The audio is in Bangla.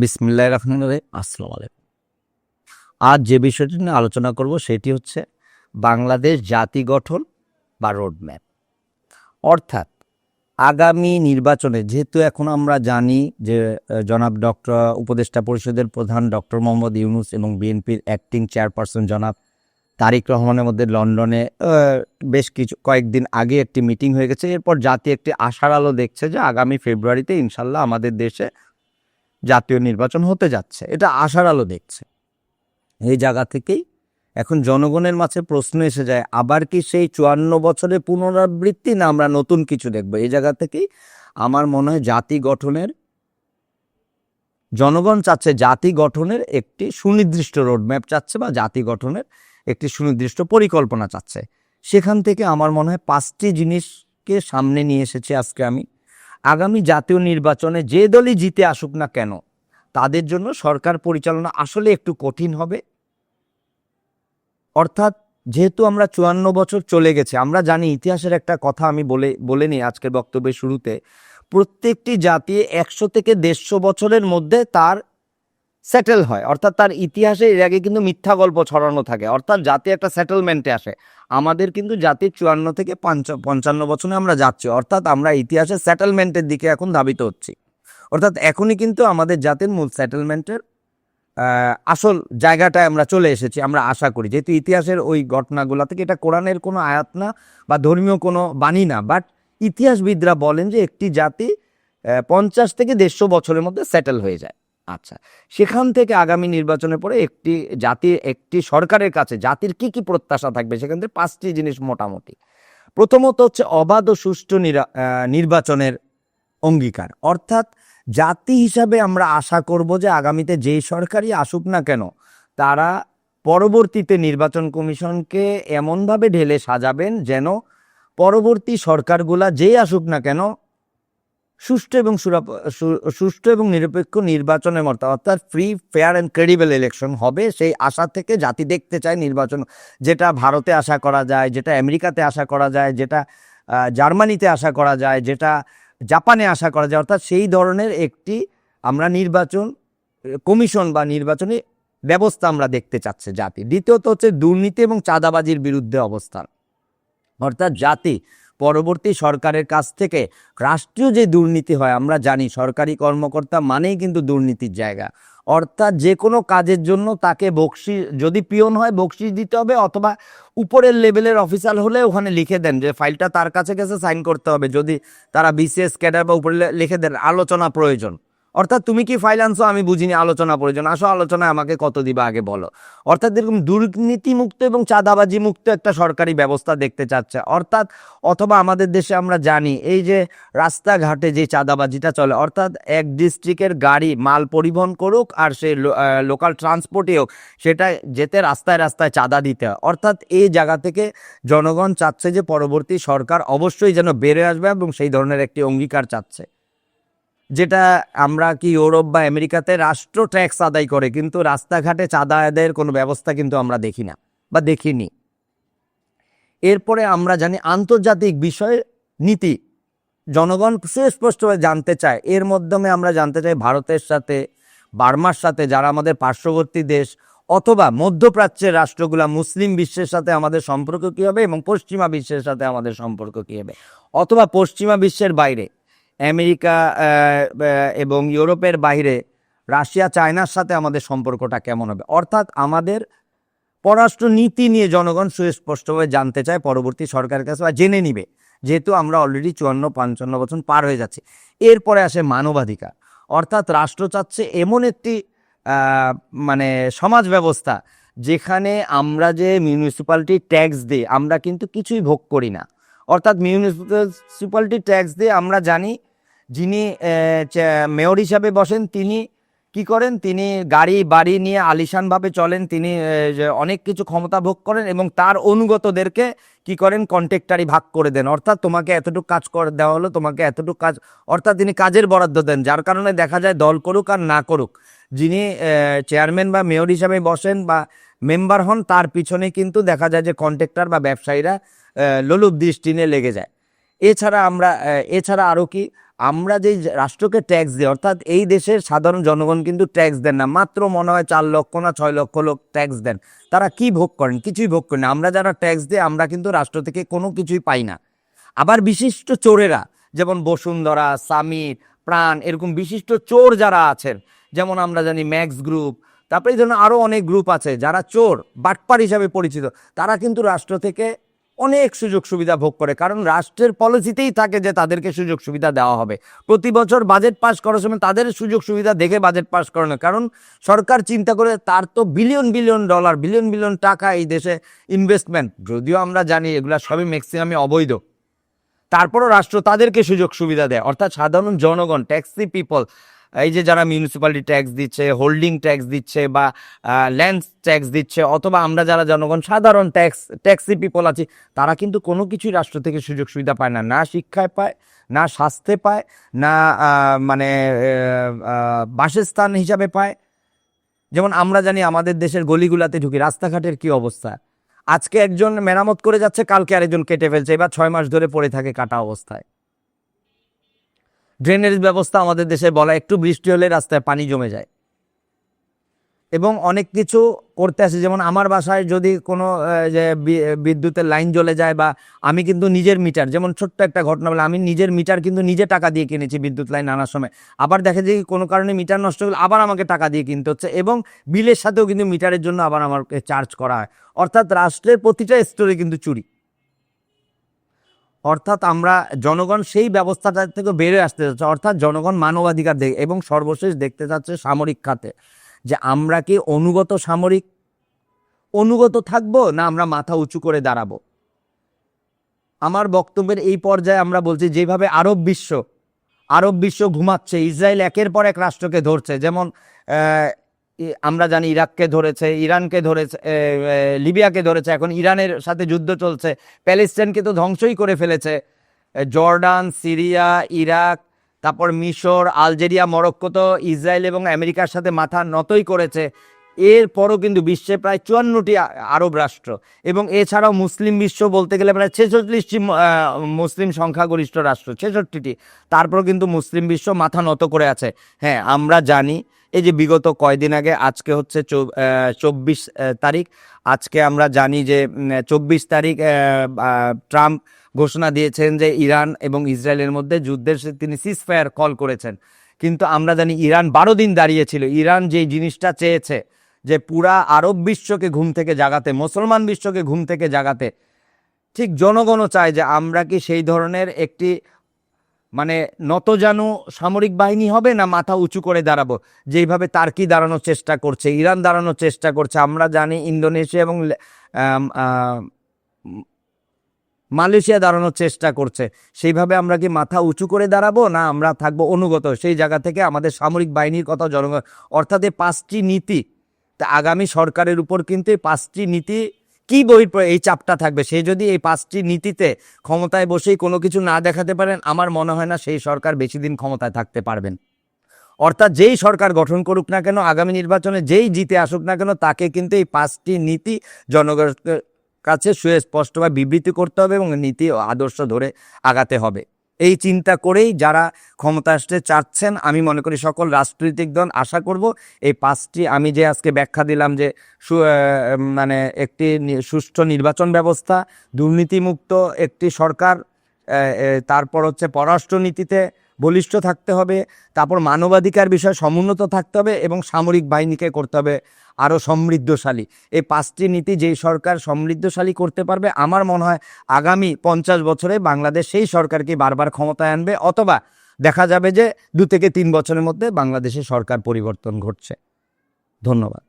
বিসমিল্লাহ রহমান রহিম, আসসালামু আলাইকুম। আজ যে বিষয়টি নিয়ে আলোচনা করব সেটি হচ্ছে বাংলাদেশ জাতি গঠন বা রোডম্যাপ। অর্থাৎ আগামী নির্বাচনে, যেহেতু এখন আমরা জানি যে জনাব ডক্টর, উপদেষ্টা পরিষদের প্রধান ডক্টর মোহাম্মদ ইউনুস এবং বিএনপির অ্যাক্টিং চেয়ারপারসন জনাব তারিক রহমানের মধ্যে লন্ডনে বেশ কিছু, কয়েকদিন আগে একটি মিটিং হয়ে গেছে। এরপর জাতি একটি আশার আলো দেখছে যে আগামী ফেব্রুয়ারিতে ইনশাল্লাহ আমাদের দেশে জাতীয় নির্বাচন হতে যাচ্ছে। এটা আশার আলো দেখছে। এই জায়গা থেকেই এখন জনগণের মাঝে প্রশ্ন এসে যায়, আবার কি সেই চুয়ান্ন বছরের পুনরাবৃত্তি না আমরা নতুন কিছু দেখব? এই জায়গা থেকেই আমার মনে হয় জাতি গঠনের, জনগণ চাচ্ছে জাতি গঠনের একটি সুনির্দিষ্ট রোডম্যাপ চাচ্ছে বা জাতি গঠনের একটি সুনির্দিষ্ট পরিকল্পনা চাচ্ছে। সেখান থেকে আমার মনে হয় পাঁচটি জিনিসকে সামনে নিয়ে এসেছি আজকে আমি। আগামী জাতীয় নির্বাচনে যে দলই জিতে আসুক না কেন, তাদের জন্য সরকার পরিচালনা আসলে একটু কঠিন হবে। অর্থাৎ যেহেতু আমরা চুয়ান্ন বছর চলে গেছে, আমরা জানি ইতিহাসের একটা কথা আমি বলে বলে নিই আজকের বক্তব্যের শুরুতে, প্রত্যেকটি জাতি একশো থেকে দেড়শো বছরের মধ্যে তার সেটেল হয়। অর্থাৎ তার ইতিহাসে এর আগে কিন্তু মিথ্যা গল্প ছড়ানো থাকে। অর্থাৎ জাতি একটা সেটেলমেন্টে আসে। আমাদের কিন্তু জাতির চুয়ান্ন থেকে পঞ্চ- পঞ্চান্ন বছরে আমরা যাচ্ছি। অর্থাৎ আমরা ইতিহাসে সেটেলমেন্টের দিকে এখন ধাবিত হচ্ছি। অর্থাৎ এখনই কিন্তু আমাদের জাতির মূল সেটেলমেন্টের আসল জায়গাটায় আমরা চলে এসেছি, আমরা আশা করি। যেহেতু ইতিহাসের ওই ঘটনাগুলো থেকে এটা কোরআনের কোনো আয়াত না বা ধর্মীয় কোনো বাণী না বাট ইতিহাসবিদরা বলেন যে একটি জাতি পঞ্চাশ থেকে দেড়শো বছরের মধ্যে সেটেল হয়ে যায়। আচ্ছা সেখান থেকে আগামী নির্বাচনের পরে একটি জাতি, একটি সরকারের কাছে জাতির কি কি প্রত্যাশা থাকবে? সেখান থেকে পাঁচটি জিনিস মোটামুটি। প্রথমত হচ্ছে অবাধ ও সুষ্ঠু নিরা- নির্বাচনের অঙ্গীকার। অর্থাৎ জাতি হিসাবে আমরা আশা করব যে আগামীতে যেই সরকারই আসুক না কেন, তারা পরবর্তীতে নির্বাচন কমিশনকে এমনভাবে ঢেলে সাজাবেন যেন পরবর্তী সরকারগুলা যেই আসুক না কেন সুষ্ঠু এবং সুষ্ঠু এবং নিরপেক্ষ নির্বাচনের মতো অর্থাৎ free fair and credible election হবে। সেই আশা থেকে জাতি দেখতে চায় নির্বাচন। যেটা ভারতে আশা করা যায়, যেটা আমেরিকাতে আশা করা যায়, যেটা জার্মানিতে আশা করা যায়, যেটা জাপানে আশা করা যায়। অর্থাৎ সেই ধরনের একটি আমরা নির্বাচন, কমিশন বা নির্বাচনী ব্যবস্থা আমরা দেখতে চাচ্ছে জাতি। দ্বিতীয়ত হচ্ছে দুর্নীতি এবং চাঁদাবাজির বিরুদ্ধে অবস্থান। অর্থাৎ জাতি পরবর্তী সরকারের কাছ থেকে রাষ্ট্রীয় যে দুর্নীতি হয়, আমরা জানি সরকারি কর্মকর্তা মানেই কিন্তু দুর্নীতির জায়গা। অর্থাৎ যে কোনো কাজের জন্য তাকে বকশিস যদি পিয়ন হয় বকশিস দিতে হবে অথবা উপরের লেভেলের অফিসার হলে ওখানে লিখে দেন যে ফাইলটা তার কাছে গেছে, সাইন করতে হবে। যদি তারা বিসিএস ক্যাডার বা উপরে লিখে দেন, আলোচনা প্রয়োজন। অর্থাৎ তুমি কি ফাইল আনছো, আমি বুঝিনি, আলোচনা প্রয়োজন। আসো, আলোচনায় আমাকে কত দিবা, আগে বলো। অর্থাৎ এরকম দুর্নীতি মুক্ত এবং চাঁদাবাজি মুক্ত একটা সরকারি ব্যবস্থা দেখতে চাচ্ছে। অর্থাৎ, অথবা আমাদের দেশে আমরা জানি, এই যে রাস্তাঘাটে যে চাঁদাবাজিটা চলে, অর্থাৎ এক ডিস্ট্রিক্টের গাড়ি মাল পরিবহন করুক আর সে লোকাল ট্রান্সপোর্টে হোক, সেটা যেতে রাস্তায় রাস্তায় চাঁদা দিতে হয়। অর্থাৎ এই জায়গা থেকে জনগণ চাচ্ছে যে পরবর্তী সরকার অবশ্যই যেন বেড়ে আসবে এবং সেই ধরনের একটি অঙ্গীকার চাচ্ছে। যেটা আমরা কি ইউরোপ বা আমেরিকাতে রাষ্ট্র ট্যাক্স আদায় করে, কিন্তু রাস্তাঘাটে চাঁদা আদায়ের কোনো ব্যবস্থা কিন্তু আমরা দেখি না বা দেখিনি। এরপরে আমরা জানি আন্তর্জাতিক বিষয়ে নীতি। জনগণ সুস্পষ্টভাবে জানতে চায়। এর মাধ্যমে আমরা জানতে চাই ভারতের সাথে, বার্মার সাথে, যারা আমাদের পার্শ্ববর্তী দেশ, অথবা মধ্যপ্রাচ্যের রাষ্ট্রগুলা, মুসলিম বিশ্বের সাথে আমাদের সম্পর্ক কী হবে এবং পশ্চিমা বিশ্বের সাথে আমাদের সম্পর্ক কী হবে? অথবা পশ্চিমা বিশ্বের বাইরে। আমেরিকা এবং ইউরোপের বাইরে রাশিয়া, চায়নার সাথে আমাদের সম্পর্কটা কেমন হবে? অর্থাৎ আমাদের পররাষ্ট্র নীতি নিয়ে জনগণ সুস্পষ্টভাবে জানতে চায় পরবর্তী সরকারের কাছে বা জেনে নিবে। যেহেতু আমরা অলরেডি চুয়ান্ন পঞ্চান্ন বছর পার হয়ে যাচ্ছি। এরপরে আসে মানবাধিকার। অর্থাৎ রাষ্ট্র চাচ্ছে এমন একটি মানে সমাজ ব্যবস্থা যেখানে আমরা যে মিউনিসিপ্যালিটি ট্যাক্স দিই আমরা কিন্তু কিছুই ভোগ করি না। অর্থাৎ মিউনিসিপ্যালিটি ট্যাক্স দিয়ে আমরা জানি যিনি মেয়র হিসাবে বসেন, তিনি কি করেন? তিনি গাড়ি, বাড়ি নিয়ে আলিশানভাবে চলেন, তিনি অনেক কিছু ক্ষমতা ভোগ করেন এবং তার অনুগতদেরকে কি করেন? কন্ট্রাক্টারি ভাগ করে দেন। অর্থাৎ তোমাকে এতটুকু কাজ করে দেওয়া হলো, তোমাকে এতটুকু কাজ, অর্থাৎ তিনি কাজের বরাদ্দ দেন, যার কারণে দেখা যায় দল করুক আর না করুক। যিনি চেয়ারম্যান বা মেয়র হিসাবে বসেন বা মেম্বার হন, তার পিছনে কিন্তু দেখা যায় যে কন্ট্রাক্টর বা ব্যবসায়ীরা লোলুপ দৃষ্টি নিয়ে লেগে যায়। এছাড়া আমরা এছাড়া আরও কি আমরা যে রাষ্ট্রকে ট্যাক্স দিই, অর্থাৎ এই দেশের সাধারণ জনগণ কিন্তু ট্যাক্স দেন না, মাত্র মনে হয় চার লক্ষ না ছয় লক্ষ লোক ট্যাক্স দেন। তারা কি ভোগ করেন? কিছুই ভোগ করেন আমরা যারা ট্যাক্স দিই, আমরা কিন্তু রাষ্ট্র থেকে কোনো কিছুই পাই না। আবার বিশিষ্ট চোরেরা, যেমন বসুন্ধরা, সামির, প্রাণ, এরকম বিশিষ্ট চোর যারা আছেন, যেমন আমরা জানি ম্যাক্স গ্রুপ, তারপরে এই ধরনের আরও অনেক গ্রুপ আছে যারা চোর, বাটপার হিসাবে পরিচিত, তারা কিন্তু রাষ্ট্র থেকে অনেক সুযোগ সুবিধা ভোগ করে, কারণ রাষ্ট্রের পলিসিতেই থাকে যে তাদেরকে সুযোগ সুবিধা দেওয়া হবে। প্রতি বছর বাজেট পাস করার সময় তাদের সুযোগ সুবিধা দেখে বাজেট পাস করানো কারণ সরকার চিন্তা করে তার তো billion billion dollar billion billion টাকা এই দেশে ইনভেস্টমেন্ট যদিও আমরা জানি এগুলা সবই ম্যাক্সিমামই অবৈধ। তারপরও রাষ্ট্র তাদেরকে সুযোগ সুবিধা দেয়, অর্থাৎ সাধারণ জনগণ ট্যাক্সি পিপল এই যে যারা মিউনিসিপ্যালিটি ট্যাক্স দিচ্ছে হোল্ডিং ট্যাক্স দিচ্ছে বা ল্যান্ড ট্যাক্স দিচ্ছে অথবা আমরা যারা জনগণ, সাধারণ ট্যাক্স ট্যাক্সি পিপল আছি, তারা কিন্তু কোনো কিছুই রাষ্ট্র থেকে সুযোগ সুবিধা পায় না। না শিক্ষায় পায়, না স্বাস্থ্যে পায়, না মানে বাসস্থান হিসাবে পায়। যেমন আমরা জানি আমাদের দেশের গলিগুলাতে ঢুকি রাস্তাঘাটের কি অবস্থা? আজকে একজন মেরামত করে যাচ্ছে, কালকে আরেকজন কেটে ফেলছে, এবার ছয় মাস ধরে পড়ে থাকে কাটা অবস্থায়। ড্রেনেজ ব্যবস্থা আমাদের দেশে বলা একটু বৃষ্টি হলে রাস্তায় পানি জমে যায়। এবং অনেক কিছু করতে আসে, যেমন আমার বাসায় যদি কোনো যে বিদ্যুতের লাইন জ্বলে যায় বা আমি কিন্তু নিজের মিটার, যেমন ছোট্ট একটা ঘটনা বলে, আমি নিজের মিটার কিন্তু নিজে টাকা দিয়ে কিনেছি বিদ্যুৎ লাইন আনার সময়। আবার দেখা যায় কোনো কারণে মিটার নষ্ট হলে আবার আমাকে টাকা দিয়ে কিনতে হচ্ছে এবং বিলের সাথেও কিন্তু মিটারের জন্য আবার আমাকে চার্জ করা হয়। অর্থাৎ রাষ্ট্রের প্রতিটা স্তরে কিন্তু চুরি। অর্থাৎ আমরা জনগণ সেই ব্যবস্থাটা থেকে বেরোয় আসতে যাচ্ছে, অর্থাৎ জনগণ মানবাধিকার দেখ এবং সর্বশেষ দেখতে চাচ্ছে সামরিক খাতে, যে আমরা কি অনুগত সামরিক, অনুগত থাকব না আমরা মাথা উঁচু করে দাঁড়াবো? আমার বক্তব্যের এই পর্যায়ে আমরা বলছি, যেভাবে আরব বিশ্ব আরব বিশ্ব ঘুমাচ্ছে, ইসরায়েল একের পর এক রাষ্ট্রকে ধরছে, যেমন আমরা জানি ইরাককে ধরেছে, ইরানকে ধরেছে লিবিয়াকে ধরেছে, এখন ইরানের সাথে যুদ্ধ চলছে, প্যালেস্টাইনকে তো ধ্বংসই করে ফেলেছে। জর্ডান, সিরিয়া, ইরাক, তারপর মিশর, আলজেরিয়া, মরক্কো তো ইসরায়েল এবং আমেরিকার সাথে মাথা নতই করেছে। এরপরও কিন্তু বিশ্বে প্রায় চুয়ান্নটি আরব রাষ্ট্র। এবং এছাড়াও মুসলিম বিশ্ব বলতে গেলে প্রায় ছেচল্লিশটি মুসলিম সংখ্যাগরিষ্ঠ রাষ্ট্র, ছেষট্টিটি। তারপর কিন্তু মুসলিম বিশ্ব মাথা নত করে আছে। হ্যাঁ আমরা জানি, এই যে বিগত কয়দিন আগে, আজকে হচ্ছে চব্বিশ তারিখ। আজকে আমরা জানি যে চব্বিশ তারিখ ট্রাম্প ঘোষণা দিয়েছেন যে ইরান এবং ইসরায়েলের মধ্যে যুদ্ধের তিনি সিজফায়ার কল করেছেন। কিন্তু আমরা জানি, ইরান বারো দিন দাঁড়িয়েছিল। ইরান যে জিনিসটা চেয়েছে যে পুরা আরব বিশ্বকে ঘুম থেকে জাগাতে, মুসলমান বিশ্বকে ঘুম থেকে জাগাতে, ঠিক জনগণও চায় যে আমরা কি সেই ধরনের একটি মানে নতজানু সামরিক বাহিনী হবে না মাথা উঁচু করে দাঁড়াবো? যেইভাবে তার্কি দাঁড়ানোর চেষ্টা করছে, ইরান দাঁড়ানোর চেষ্টা করছে, আমরা জানি ইন্দোনেশিয়া এবং মালয়েশিয়া দাঁড়ানোর চেষ্টা করছে। সেইভাবে আমরা কি মাথা উঁচু করে দাঁড়াবো না আমরা থাকব অনুগত? সেই জায়গা থেকে আমাদের সামরিক বাহিনীর কথা জনগণ অর্থাৎ এই পাঁচটি নীতি তা আগামী সরকারের উপর কিন্তু এই পাঁচটি নীতি কি বহির এই চাপটা থাকবে? সে যদি এই পাঁচটি নীতিতে ক্ষমতায় বসেই কোনো কিছু না দেখাতে পারেন, আমার মনে হয় না সেই সরকার বেশি দিন ক্ষমতায় থাকতে পারবেন। অর্থাৎ যেই সরকার গঠন করুক না কেন, আগামী নির্বাচনে যেই জিতে আসুক না কেন, তাকে কিন্তু এই পাঁচটি নীতি জনগণের কাছে সুস্পষ্টভাবে বিবৃতি করতে হবে এবং নীতি আদর্শ ধরে আগাতে হবে। এই চিন্তা করেই যারা ক্ষমতা আসতে চাচ্ছেন, আমি মনে করি সকল রাজনৈতিক দল আশা করব এই পাঁচটি, আমি যে আজকে ব্যাখ্যা দিলাম যে মানে একটি সুষ্ঠু নির্বাচন ব্যবস্থা, দুর্নীতিমুক্ত একটি সরকার তারপর হচ্ছে পররাষ্ট্রনীতিতে বলিষ্ঠ থাকতে হবে, তারপর মানবাধিকার বিষয়ে সমুন্নত থাকতে হবে এবং সামরিক বাহিনীকে করতে হবে আরও সমৃদ্ধশালী। এই পাঁচটি নীতি যেই সরকার সমৃদ্ধশালী করতে পারবে, আমার মনে হয় আগামী পঞ্চাশ বছরে বাংলাদেশ সেই সরকারকে বারবার ক্ষমতায় আনবে অথবা দেখা যাবে যে দু থেকে তিন বছরের মধ্যে বাংলাদেশে সরকার পরিবর্তন ঘটছে। ধন্যবাদ।